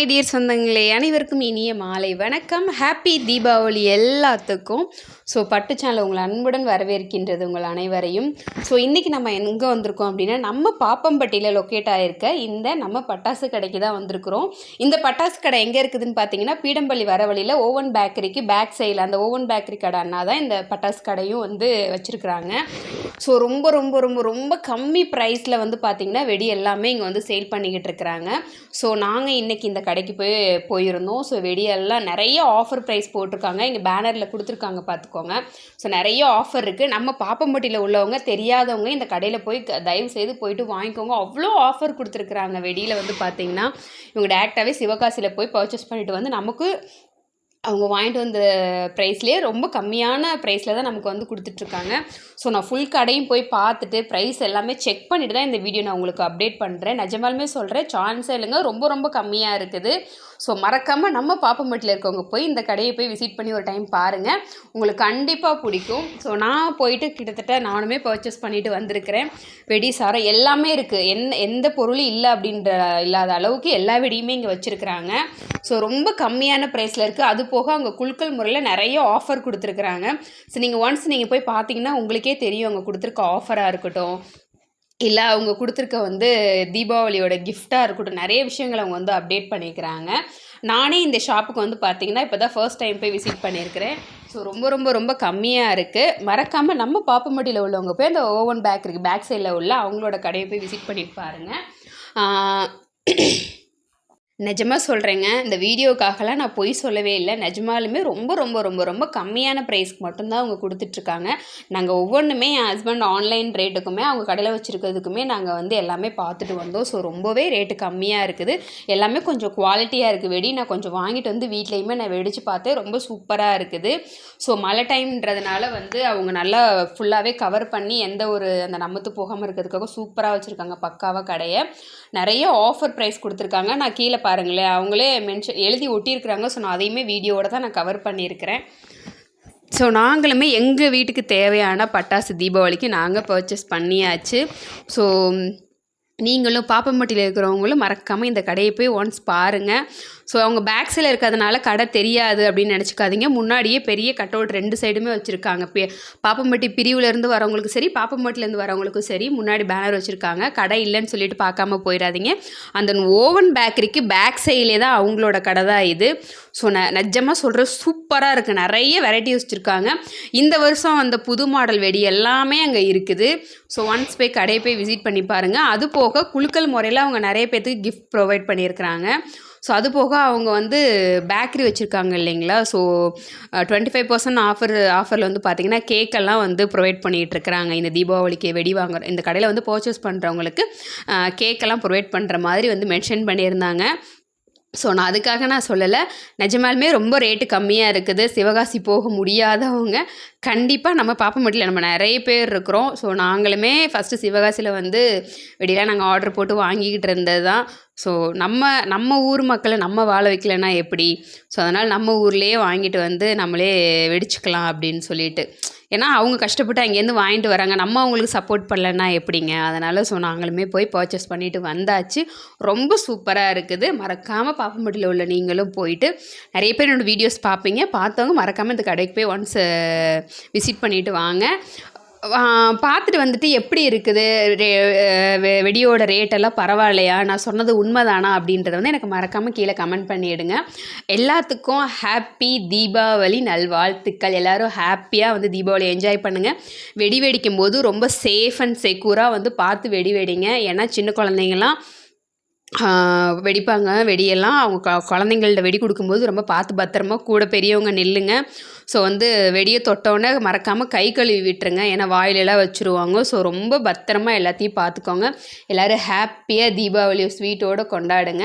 My dear சொந்தங்களே அனைவருக்கும் இனிய மாலை வணக்கம். ஹாப்பி தீபாவளி எல்லாத்துக்கும். ஸோ பட்டு சேனல் உங்களை அன்புடன் வரவேற்கின்றது உங்கள் அனைவரையும். ஸோ இன்றைக்கி நம்ம எங்கே வந்திருக்கோம் அப்படின்னா நம்ம பாப்பம்பட்டியில் லொக்கேட் ஆகிருக்க இந்த நம்ம பட்டாசு கடைக்கு தான் வந்திருக்கிறோம். இந்த பட்டாசு கடை எங்கே இருக்குதுன்னு பார்த்தீங்கன்னா பீடம்பள்ளி வர வழியில் ஓவன் பேக்கரிக்கு பேக் சைடில் அந்த ஓவன் பேக்கரி கடை அண்ணா தான் இந்த பட்டாசு கடையும் வந்து வச்சுருக்குறாங்க. ஸோ ரொம்ப ரொம்ப ரொம்ப ரொம்ப கம்மி ப்ரைஸில் வந்து பார்த்திங்கன்னா வெடி எல்லாமே இங்கே வந்து சேல் பண்ணிக்கிட்டு இருக்கிறாங்க. ஸோ நாங்கள் இன்றைக்கி இந்த கடைக்கு போய் போயிருந்தோம். ஸோ வெடியெல்லாம் நிறைய ஆஃபர் ப்ரைஸ் போட்டிருக்காங்க. இங்கே பேனரில் கொடுத்துருக்காங்க பார்த்துக்கோங்க ஸோ நிறைய ஆஃபர் இருக்குது நம்ம பாப்பம்பட்டியில் உள்ளவங்க தெரியாதவங்க இந்த கடையில் போய் க- தயவு செய்து போயிட்டு வாங்கிக்கோங்க. அவ்வளோ ஆஃபர் கொடுத்துருக்குறாங்க வெடியில் வந்து பார்த்திங்கன்னா இவங்க டேரெக்டாகவே சிவகாசியில் போய் பர்ச்சேஸ் பண்ணிட்டு வந்து நமக்கு அவங்க வாங்கிட்டு வந்த ப்ரைஸ்லேயே ரொம்ப கம்மியான ப்ரைஸில் தான் நமக்கு வந்து கொடுத்துட்ருக்காங்க. ஸோ நான் ஃபுல் கடையும் போய் பார்த்துட்டு ப்ரைஸ் எல்லாமே செக் பண்ணிவிட்டு தான் இந்த வீடியோ நான் உங்களுக்கு அப்டேட் பண்ணுறேன் நிஜமாலுமே சொல்கிறேன் சான்ஸே இல்லைங்க. ரொம்ப ரொம்ப கம்மியாக இருக்குது. ஸோ மறக்காமல் நம்ம பாப்பம்பட்டியில் இருக்கவங்க போய் இந்த கடையை போய் விசிட் பண்ணி ஒரு டைம் பாருங்கள் உங்களுக்கு கண்டிப்பாக பிடிக்கும். ஸோ நான் போயிட்டு கிட்டத்தட்ட நானுமே பர்ச்சேஸ் பண்ணிட்டு வந்திருக்கிறேன். வெடி சாரம் எல்லாமே இருக்குது எந்த எந்த பொருளும் இல்லை அப்படின்ற இல்லாத அளவுக்கு எல்லா வெடியுமே இங்கே வச்சுருக்குறாங்க. ஸோ ரொம்ப கம்மியான ப்ரைஸில் இருக்குது அது போக அவங்க குழுக்கள் முறையில் நிறைய ஆஃபர் கொடுத்துருக்குறாங்க. ஸோ நீங்கள் ஒன்ஸ் நீங்கள் போய் பார்த்தீங்கன்னா உங்களுக்கே தெரியும் அவங்க கொடுத்துருக்க ஆஃபராக இருக்கட்டும். இல்லை அவங்க கொடுத்துருக்க வந்து தீபாவளியோட கிஃப்டாக இருக்கட்டும். நிறைய விஷயங்களை அவங்க வந்து அப்டேட் பண்ணியிருக்கிறாங்க நானே இந்த ஷாப்புக்கு வந்து பார்த்தீங்கன்னா இப்போ தான் ஃபர்ஸ்ட் டைம் போய் விசிட் பண்ணியிருக்கிறேன் ஸோ ரொம்ப ரொம்ப ரொம்ப கம்மியாக இருக்குது மறக்காமல் நம்ம பாப்பம்பட்டியில் உள்ளவங்க போய் அந்த ஓவன் பேக் இருக்குது பேக் சைடில் உள்ள அவங்களோட கடையை போய் விசிட் பண்ணிட்டு பாருங்கள் நிஜமாக சொல்கிறேங்க இந்த வீடியோக்காகலாம் நான் பொய் சொல்லவே இல்லை. நிஜமாலுமே ரொம்ப ரொம்ப ரொம்ப ரொம்ப கம்மியான ப்ரைஸ்க்கு மட்டும்தான் அவங்க கொடுத்துட்ருக்காங்க. நாங்கள் ஒவ்வொன்றுமே என் ஹஸ்பண்ட் ஆன்லைன் ரேட்டுக்குமே அவங்க கடையில் வச்சுருக்கிறதுக்குமே நாங்கள் வந்து எல்லாமே பார்த்துட்டு வந்தோம். ஸோ ரொம்பவே ரேட்டு கம்மியாக இருக்குது. எல்லாமே கொஞ்சம் குவாலிட்டியாக இருக்குது வெடி நான் கொஞ்சம் வாங்கிட்டு வந்து வீட்லேயுமே நான் வெடித்து பார்த்தேன். ரொம்ப சூப்பராக இருக்குது. ஸோ மழை டைம்ன்றதுனால வந்து அவங்க நல்லா ஃபுல்லாகவே கவர் பண்ணி எந்த ஒரு அந்த நம்மத்து போகாமல் இருக்கிறதுக்காக சூப்பராக வச்சுருக்காங்க பக்காவாக கடையை. நிறைய ஆஃபர் ப்ரைஸ் கொடுத்துருக்காங்க. நான் கீழே பாருங்களேன் அவங்களே மென்ஷன் எழுதி ஒட்டியிருக்கிறாங்க. ஸோ நான் அதையுமே வீடியோவோட தான் நான் கவர் பண்ணியிருக்கிறேன். ஸோ நாங்களுமே எங்கள் வீட்டுக்கு தேவையான பட்டாசு தீபாவளிக்கு நாங்கள் பர்ச்சேஸ் பண்ணியாச்சு. ஸோ நீங்களும் பாப்பம்பட்டியில் இருக்கிறவங்களும் மறக்காமல் இந்த கடையை போய் ஒன்ஸ் பாருங்கள் ஸோ அவங்க பேக் சைடில் இருக்கிறதுனால கடை தெரியாது அப்படின்னு நினச்சிக்காதீங்க. முன்னாடியே பெரிய கட் அவுட் ரெண்டு சைடுமே வச்சுருக்காங்க. பே பாப்பம்பட்டி பிரிவுலேருந்து வரவங்களுக்கும் சரி பாப்பம்பட்டிலேருந்து வரவங்களுக்கும் சரி முன்னாடி பேனர் வச்சுருக்காங்க. கடை இல்லைன்னு சொல்லிட்டு பார்க்காம போயிடாதீங்க. அந்த ஓவன் பேக்கரிக்கு பேக் சைடிலே தான் அவங்களோட கடை தான் இது. ஸோ ந நிஜமாக சொல்கிற சூப்பராக இருக்குது நிறைய வெரைட்டி வச்சுருக்காங்க. இந்த வருஷம் அந்த புது மாடல் வெடி எல்லாமே அங்கே இருக்குது. ஸோ ஒன்ஸ் போய் கடையை போய் விசிட் பண்ணி பாருங்கள் அது போக குலுக்கல் முறையில் அவங்க நிறைய பேர்த்துக்கு கிஃப்ட் ப்ரொவைட் பண்ணியிருக்கிறாங்க. ஸோ அது போக அவங்க வந்து பேக்கரி வச்சுருக்காங்க இல்லைங்களா? So twenty five percent offer ஆஃபரில் வந்து பார்த்திங்கன்னா கேக்கெல்லாம் வந்து ப்ரொவைட் பண்ணிகிட்டு இருக்கிறாங்க. இந்த தீபாவளிக்கு வெடி வாங்குற இந்த கடையில் வந்து பர்ச்சேஸ் பண்ணுறவங்களுக்கு கேக்கெல்லாம் ப்ரொவைட் பண்ணுற மாதிரி வந்து மென்ஷன் பண்ணியிருந்தாங்க. ஸோ நான் அதுக்காக நான் சொல்லலை. நிஜமாலுமே ரொம்ப ரேட்டு கம்மியாக இருக்குது. சிவகாசி போக முடியாதவங்க கண்டிப்பாக நம்ம பாப்பம்பட்டியில் நம்ம நிறைய பேர் இருக்கிறோம். ஸோ நாங்களுமே ஃபஸ்ட்டு சிவகாசியில் வந்து வெடியெல்லாம் நாங்கள் ஆர்டர் போட்டு வாங்கிக்கிட்டு இருந்தது தான் ஸோ நம்ம நம்ம ஊர் மக்களை நம்ம வாழ வைக்கலன்னா எப்படி? ஸோ அதனால் நம்ம ஊர்லேயே வாங்கிட்டு வந்து நம்மளே வெடிச்சுக்கலாம் அப்படின்னு சொல்லிட்டு. ஏன்னா அவங்க கஷ்டப்பட்டு அங்கேருந்து வாங்கிட்டு வராங்க. நம்ம அவங்களுக்கு சப்போர்ட் பண்ணலன்னா எப்படிங்க? அதனால் ஸோ நாங்களுமே போய் பர்ச்சேஸ் பண்ணிட்டு வந்தாச்சு. ரொம்ப சூப்பராக இருக்குது. மறக்காமல் பாப்பம்பட்டியில் உள்ள நீங்களும் போயிட்டு நிறைய பேர் என்னோடய வீடியோஸ் பார்ப்பீங்க. பார்த்தவங்க மறக்காமல் இந்த கடைக்கு போய் ஒன்ஸ் விசிட் பண்ணிவிட்டு வாங்க. பார்த்துட்டு வந்துட்டு எப்படி இருக்குது? ரே- வெடியோட ரேட்டெல்லாம் பரவாயில்லையா? நான் சொன்னது உண்மைதானா அப்படின்றத வந்து எனக்கு மறக்காமல் கீழே கமெண்ட் பண்ணிவிடுங்க எல்லாத்துக்கும் ஹாப்பி தீபாவளி நல்வாழ்த்துக்கள். எல்லோரும் ஹாப்பியாக வந்து தீபாவளி என்ஜாய் பண்ணுங்கள் வெடி வெடிக்கும் போது ரொம்ப சேஃப் அண்ட் செக்யூராக வந்து பார்த்து வெடி வெடிங்க. ஏன்னா சின்ன குழந்தைங்கலாம் வெடிப்பாங்க. வெடியெல்லாம் அவங்க குழந்தைங்கள்ட்ட வெடி கொடுக்கும்போது ரொம்ப பார்த்து பத்திரமா கூட பெரியவங்க நில்லுங்க. ஸோ வந்து வெடியை தொட்டோன்னே மறக்காமல் கை கழுவி விட்டுருங்க. ஏன்னா வாயிலெல்லாம் வச்சுருவாங்க. ஸோ ரொம்ப பத்திரமா எல்லாத்தையும் பார்த்துக்கோங்க. எல்லோரும் ஹாப்பியாக தீபாவளி ஸ்வீட்டோடு கொண்டாடுங்க.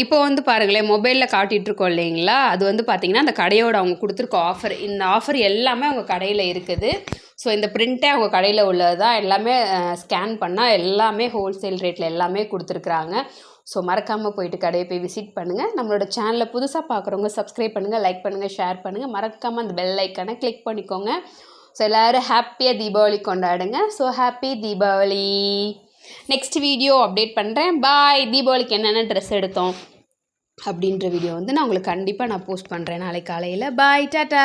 இப்போ வந்து பாருங்களேன் மொபைலில் காட்டிகிட்ருக்கோம் இல்லைங்களா? அது வந்து பார்த்திங்கன்னா அந்த கடையோட அவங்க கொடுத்துருக்க ஆஃபர் இந்த ஆஃபர் எல்லாமே அவங்க கடையில் இருக்குது. ஸோ இந்த ப்ரிண்ட்டே அவங்க கடையில் உள்ளது தான் எல்லாமே ஸ்கேன் பண்ணால் எல்லாமே ஹோல்சேல் ரேட்டில் எல்லாமே கொடுத்துருக்குறாங்க. ஸோ மறக்காமல் போயிட்டு கடையை போய் விசிட் பண்ணுங்கள் நம்மளோட சேனலை புதுசாக பார்க்குறவங்க சப்ஸ்கிரைப் பண்ணுங்கள் லைக் பண்ணுங்கள் ஷேர் பண்ணுங்கள் மறக்காமல் அந்த பெல் ஐக்கானை கிளிக் பண்ணிக்கோங்க. ஸோ எல்லோரும் ஹாப்பியாக தீபாவளி கொண்டாடுங்க. So happy Deepavali! Next video update பண்ணுறேன் பாய் தீபாவளிக்கு என்னென்ன ட்ரெஸ் எடுத்தோம் அப்படின்ற வீடியோ வந்து நான் உங்களுக்கு கண்டிப்பாக நான் போஸ்ட் பண்ணுறேன் நாளைக்கு காலையில். பாய் டாட்டா